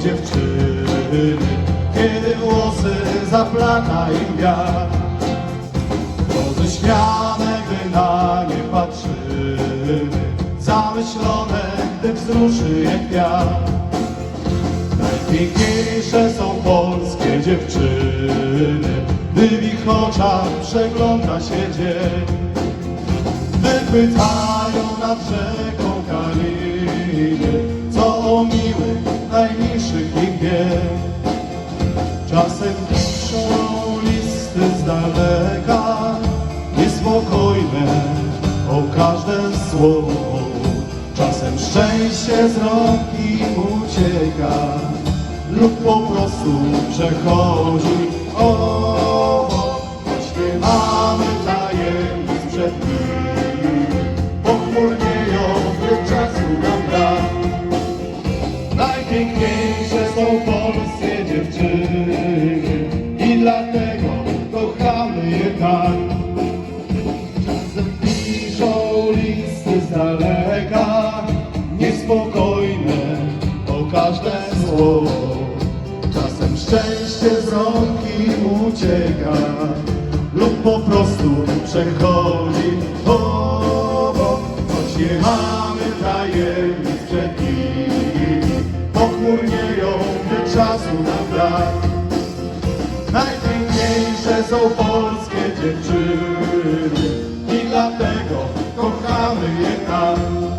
dziewczyny, kiedy włosy zaplata im wiatr. Roześmiane, gdy na nie patrzymy, zamyślone, gdy wzruszy je kwiat. Najpiękniejsze są polskie dziewczyny, gdy w ich oczach przegląda się dzień. Wypytają nad rzeką miłych, wie. Czasem piszą listy z daleka, niespokojne o każde słowo. Czasem szczęście z rąk im ucieka, lub po prostu przechodzi obok, daleka, niespokojne o każde słowo. Czasem szczęście z rąk im ucieka lub po prostu przechodzi obok, choć mamy tajemnic przed nimi. Pochmurnieją, gdy czasu nam brak. Najpiękniejsze są polskie dziewczyny America.